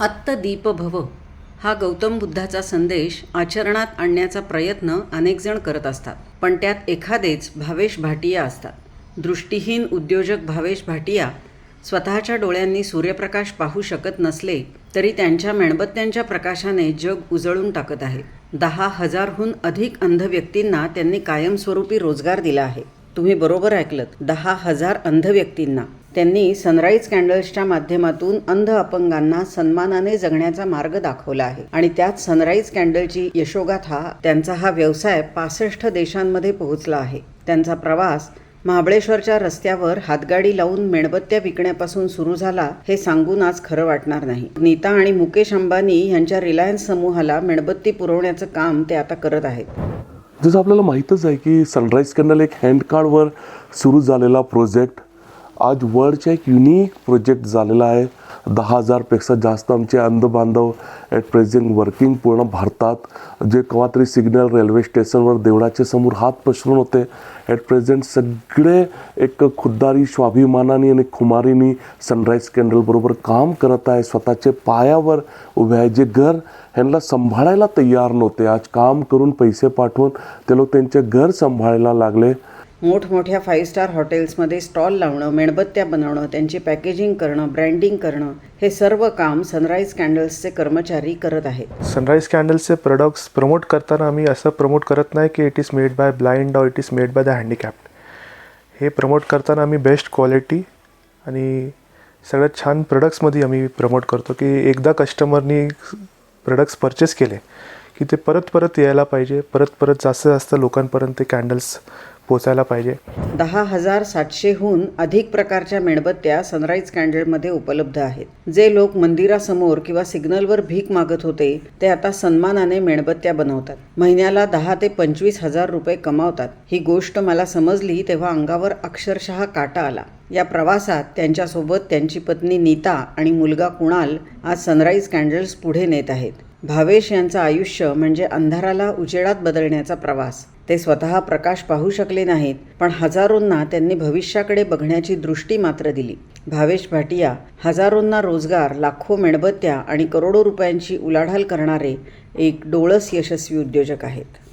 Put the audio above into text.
आत्तदीप भव हा गौतम बुद्धाचा संदेश आचरणात आणण्याचा प्रयत्न अनेकजण करत असतात. पण त्यात एखादेच भावेश भाटिया असतात. दृष्टीहीन उद्योजक भावेश भाटिया स्वतःच्या डोळ्यांनी सूर्यप्रकाश पाहू शकत नसले तरी त्यांच्या मेणबत्त्यांच्या प्रकाशाने जग उजळून टाकत आहे. दहा हजारहून अधिक अंध व्यक्तींना त्यांनी कायमस्वरूपी रोजगार दिला आहे. तुम्ही बरोबर ऐकलत. दहा हजार अंध व्यक्तींना त्यांनी सनराईज कॅन्डल्सच्या माध्यमातून अंध अपंगांना सन्मानाने जगण्याचा मार्ग दाखवला आहे. आणि त्यात सनराईज कॅन्डलची यशोगाथा त्यांचा हा व्यवसाय पासष्ट देशांमध्ये पोहोचला आहे. त्यांचा प्रवास महाबळेश्वरच्या रस्त्यावर हातगाडी लावून मेणबत्त्या विकण्यापासून सुरू झाला हे सांगून आज खरं वाटणार नाही. नीता आणि मुकेश अंबानी यांच्या रिलायन्स समूहाला मेणबत्ती पुरवण्याचं काम ते आता करत आहेत. जसं आपल्याला माहीतच आहे की सनराईज कॅन्डल एक हँडकार्डवर सुरू झालेला प्रोजेक्ट आज वर्ल्डचा एक युनिक प्रोजेक्ट झालेला आहे. दहा हजारपेक्षा जास्त आमचे अंधबांधव ॲट प्रेझेंट वर्किंग पूर्ण भारतात. जे केव्हा तरी सिग्नल रेल्वे स्टेशनवर देवळाच्या समोर हात पसरून होते. ॲट प्रेझेंट सगळे एक खुद्दारी स्वाभिमानाने आणि खुमारीनी सनराईज कॅन्डलबरोबर काम करत आहे. स्वतःचे पायावर उभे आहे. जे घर ह्यांना सांभाळायला तयार नव्हते. आज काम करून पैसे पाठवून ते लोक त्यांचे घर सांभाळायला लागले. मोठमोठ्या फाईव्ह स्टार हॉटेल्समध्ये स्टॉल लावणं मेणबत्त्या बनवणं त्यांची पॅकेजिंग करणं ब्रँडिंग करणं हे सर्व काम सनराईज कॅन्डल्सचे कर्मचारी करत आहेत. सनराईज कॅन्डल्सचे प्रोडक्ट्स प्रमोट करताना आम्ही असं प्रमोट करत नाही की it is made by blind or it is made by the handicapped हे प्रमोट करताना आम्ही बेस्ट क्वालिटी आणि सगळ्यात छान प्रोडक्ट्समध्ये आम्ही प्रमोट करतो की एकदा कस्टमरनी प्रोडक्ट्स परचेस केले की ते परत परत यायला पाहिजे परत परत जास्त जास्त लोकांपर्यंत ते कॅन्डल्स पोचायला पाहिजे. दहा हजार सातशेहून अधिक प्रकारच्या मेणबत्त्या सनराईज कॅन्डलमध्ये उपलब्ध आहेत. जे लोक मंदिरासमोर किंवा सिग्नलवर भीक मागत होते ते आता सन्मानाने मेणबत्त्या बनवतात. महिन्याला दहा ते पंचवीस हजार रुपये कमावतात. ही गोष्ट मला समजली तेव्हा अंगावर अक्षरशः काटा आला. या प्रवासात त्यांच्यासोबत त्यांची पत्नी नीता आणि मुलगा कुणाल आज सनराईज कॅन्डल्स पुढे नेत आहेत. भावेश यांचं आयुष्य म्हणजे अंधाराला उजेडात बदलण्याचा प्रवास. ते स्वतः प्रकाश पाहू शकले नाहीत पण हजारोंना त्यांनी भविष्याकडे बघण्याची दृष्टी मात्र दिली. भावेश भाटिया हजारोंना रोजगार लाखो मेणबत्त्या आणि करोडो रुपयांची उलाढाल करणारे एक डोळस यशस्वी उद्योजक आहेत.